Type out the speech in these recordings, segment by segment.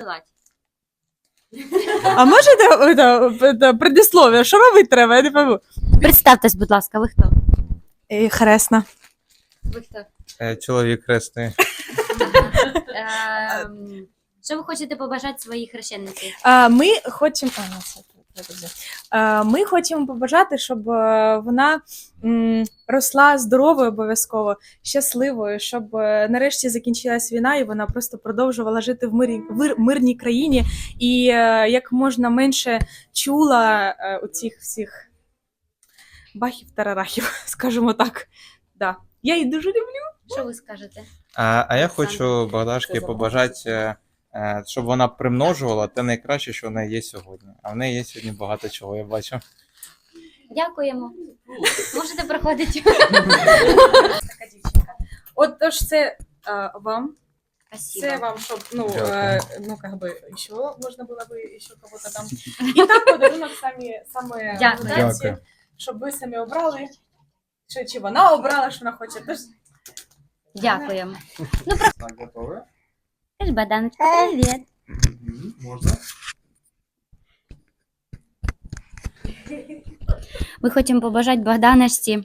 Желать. А можете это, это, предисловие? Що робити треба? Я не пойму. Представтесь, будь ласка, ви хто? Е, хресна. Ви хто? Е, Чоловік хресний. Ем, Що ви хочете побажати своїй хрещенниці? А, ми хочемо. А, ну, це. Ми хочемо побажати, щоб е, вона росла здоровою обов'язково, щасливою, щоб е, нарешті закінчилась війна, і вона просто продовжувала жити в мирі, мирній країні і е, як можна менше чула е, у цих всіх бахів тарарахів, скажімо так. Да. Я її дуже люблю. Що ви скажете? А, а я хочу Богдашки побажати, е, е, щоб вона примножувала те найкраще, що в неї є сьогодні. А в неї є сьогодні багато чого, я бачу. Дякуємо. Можете проходити. Така дівчинка. От тож це е, вам. Це Спасибо. вам, щоб, ну, Дякую. э, ну, как бы, еще можно было бы еще кого-то там. І так подарунок самі, саме Дякую. молодці, Дякую. щоб ви самі обрали, що, чи вона обрала, що вона хоче. Тож, Дякуємо. Так, готові? Теж Баданочка, привіт. Можна? Ми хочемо побажати Богданочці,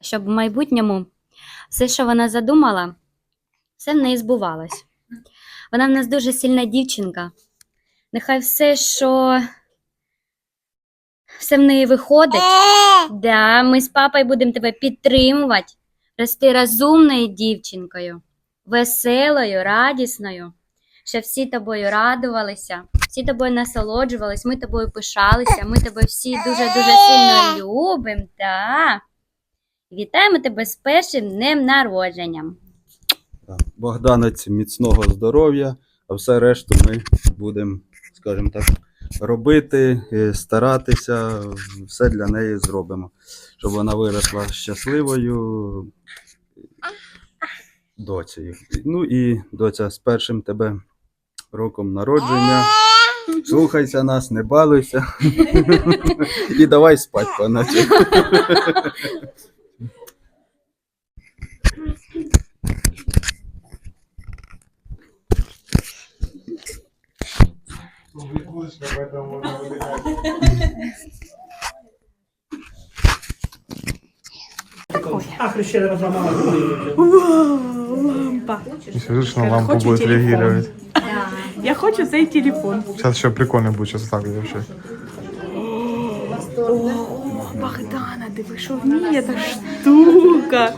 щоб в майбутньому все, що вона задумала, все в неї збувалось. Вона в нас дуже сильна дівчинка. Нехай все, що все в неї виходить. Да, ми з папою будемо тебе підтримувати, рости розумною дівчинкою, веселою, радісною, щоб всі тобою радувалися, всі тобою насолоджувались, ми тобою пишалися, ми тебе всі дуже-дуже сильно любимо. Да. Вітаємо тебе з першим днем народженням. Богданець міцного здоров'я, а все решту ми будемо, скажімо так, робити, е, старатися, все для неї зробимо, щоб вона виросла щасливою доцею. Ну і доця з першим тебе роком народження. Слухайся нас, не балуйся. І давай спать, поначе. А, хрещена разломала. лампа. Слышно, Скажи, лампа хочу будет телефон. реагировать. Я хочу цей телефон. Сейчас еще прикольно будет, сейчас так вообще. О, Богдана, диви, що вміє та штука.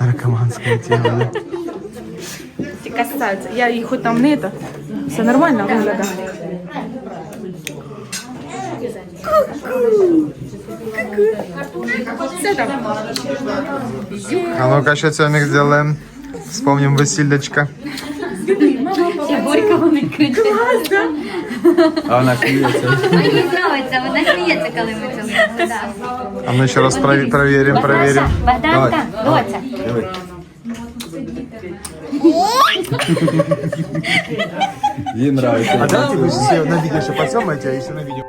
Наркоманская тема, да? Ті касаються. Я їх хоч там не это. Все нормально виглядає. Все там. А ну-ка, сейчас тебя сделаем. Вспомним Васильечка. Горько вони кричать. А вона сміється. А їй подобається, вона сміється, коли ми цілуємося. Да. А ну еще раз прове- проверим, проверим. Богданка, доця. Диви. Їй нравиться. давайте вы все на видео еще подсъемайте, а еще на видео.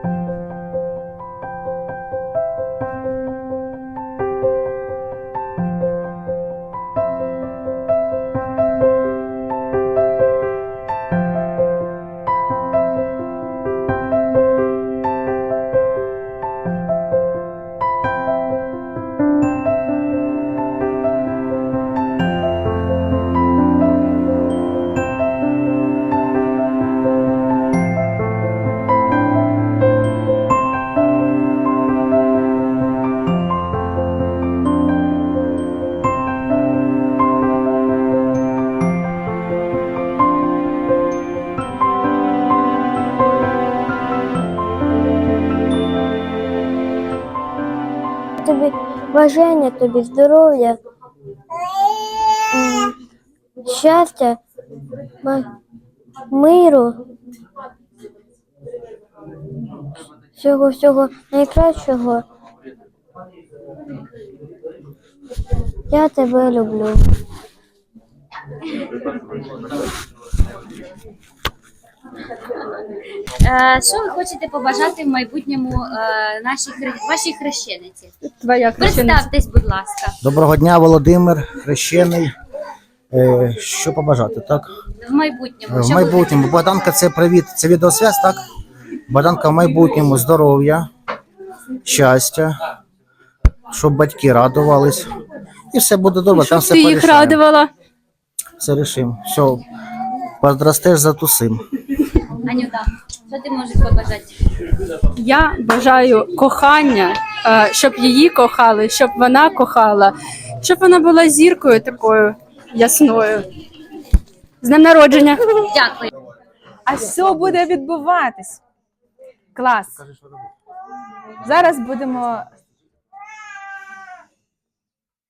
Бажання, тобі здоров'я, щастя, миру, всього всього найкращого. Я тебе люблю. Що ви хочете побажати в майбутньому е, нашій вашій хрещениці? Твоя Представтесь, будь ласка. Доброго дня, Володимир, хрещений. Е, що побажати, так? В майбутньому. В майбутньому. Богданка, це привіт, це відеосвязь, так? Богданка в майбутньому здоров'я, щастя, щоб батьки радувались. І все буде добре, там все ти їх порішаємо. радувала? Все рішимо. Все, подростеш за тусим. Анюта, що ти можеш побажати? Я бажаю кохання, е, щоб її кохали, щоб вона кохала, щоб вона була зіркою такою ясною. З днем народження! Дякую. А що буде відбуватись? Клас. Зараз будемо.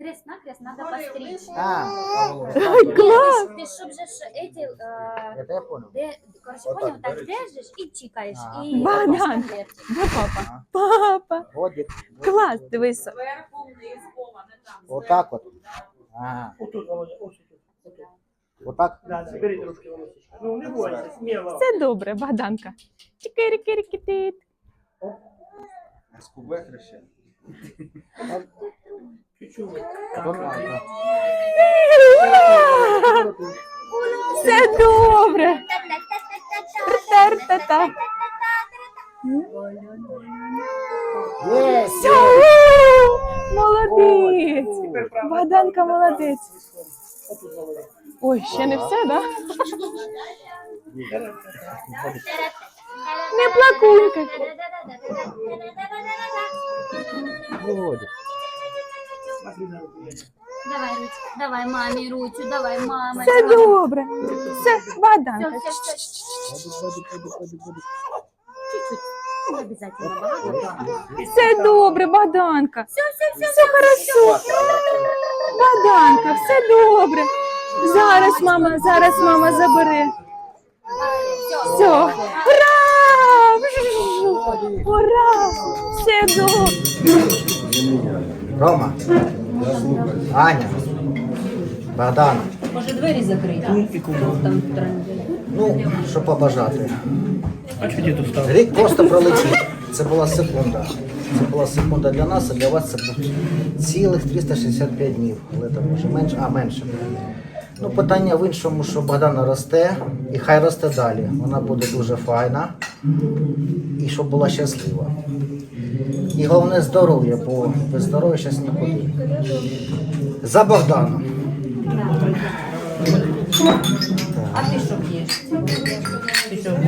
Крест на крест надо постричь. Клас! Ти щоб же ж эти, е, Это я понял. де, коротше, поняв, так держиш і чікаєш. І Богдан. робиш конверт. Де папа? Папа! Годик. Клас, дивися. Отак от. Ага. Отут, Володя, ось тут. Отут. Отак. Да, трошки волосечко. Ну, не бойся, сміло. Все добре, Богданка. Чикирикирикітит. Скубе хрещен. Все добре. Молодець. Богданка молодець. Ой, ще не все, да? Не плакунька. Годик. Давай, Руць, давай мамі Руцю, давай мама. Все добре. Все, Богданка. Все, все, все. Чуть-чуть. Обязательно багато. Все добре, Богданка. Все, все, все, хорошо. Богданка, все добре. Зараз мама, зараз мама забере. Все. Ура! Ура! Все добре. Рома. Аня. Богдан. Може двері закриті? Там Ну, що побажати. А тут? Рік просто пролетів. Це була секунда. Це була секунда для нас, а для вас це був цілих 365 днів. Але там може менше, а менше. Ну, питання в іншому, що Богдана росте, і хай росте далі. Вона буде дуже файна. І щоб була щаслива. І головне здоров'я, бо без здоров'я зараз нікуди. За Богданом. А ти що п'єш? Ти що?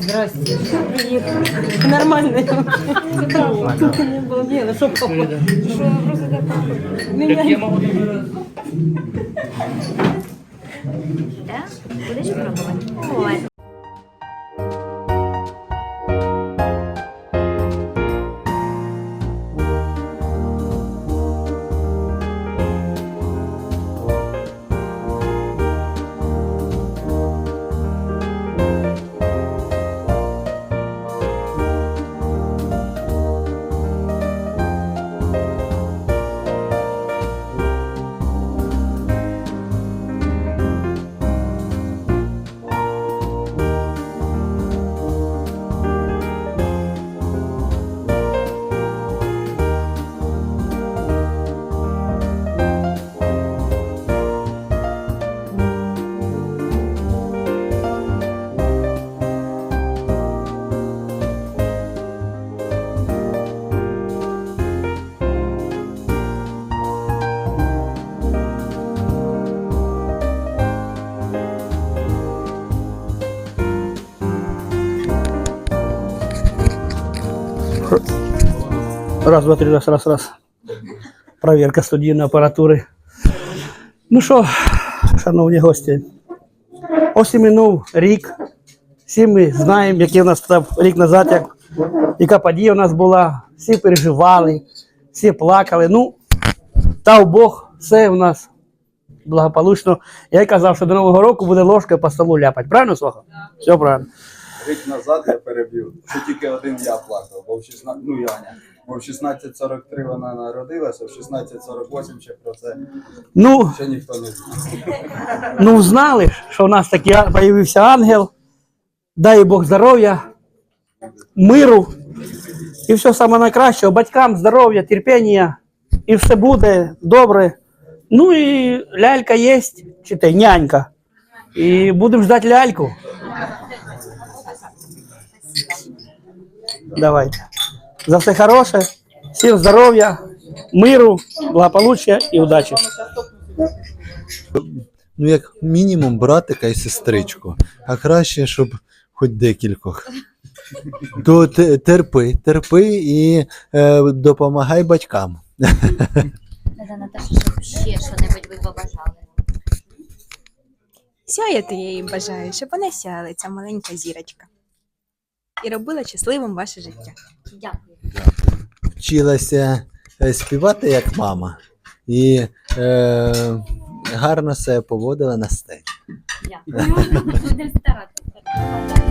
Здрасте. Нормально. Не було діла, що папа? Так я можу Будеш пробувати? Ой. Раз, два, три, раз, раз, раз. Проверка студійної апаратури. Ну що, шановні гості, ось і минув рік. Всі ми знаємо, який у нас став рік назад, як, яка подія у нас була. Всі переживали, всі плакали. Ну, та Бог, все у нас благополучно. Я й казав, що до Нового року буде ложка по столу ляпати. Правильно, Соха? Все правильно. Рік назад я перебив, що тільки один я плакав, бо в 16, ну Яня. Бо в 16.43 вона народилася, в 16.48 ще про це Ну, ще ніхто не знав. Ну, знали що у нас такий появився ангел. Дай Бог здоров'я, миру і все саме найкращого. Батькам здоров'я, терпіння, і все буде добре. Ну і лялька є, чи те нянька. І будемо ждати ляльку. Давайте. За все хороше, всім здоров'я, миру, благополуччя і удачі. ну як мінімум братика і сестричку, а краще, щоб хоч декількох. То терпи, терпи і е, допомагай батькам. Наташа, щоб ще що-небудь ви побажали. Сяяти я їй бажаю, щоб вона сяяла, ця маленька зірочка. І робила щасливим ваше життя. Дякую. Вчилася е, співати як мама і е, гарно себе поводила на сцені. Дякую. Будемо старатися.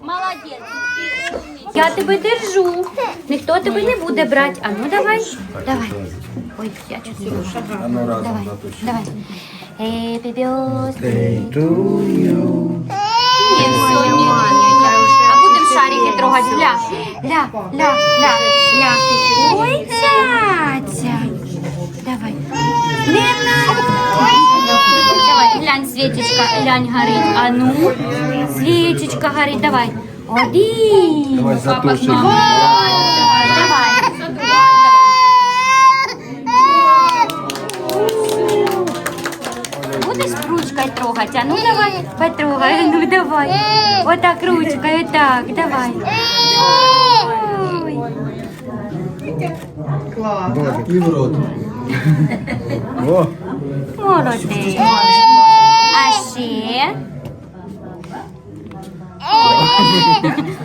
Молодець. Я тебе держу. Ніхто тебе не буде брати. А ну давай. Давай. Ой, я чуть не. Давай, давай. Happy birthday to you. Ні, все, ні, ні, ні. А будемо шарики трогати. Ля, ля, ля, ля, ля. Ой, цяця. Давай. Лена. Давай, глянь, горить. А ну, Свечечка горить, давай. Один. Давай затушимо. Давай, давай. Будешь ручкой трогать? А ну давай, потрогай, ну давай. Вот так ручкой, так, давай. Ой. І в рот. О, Молодець. А ще?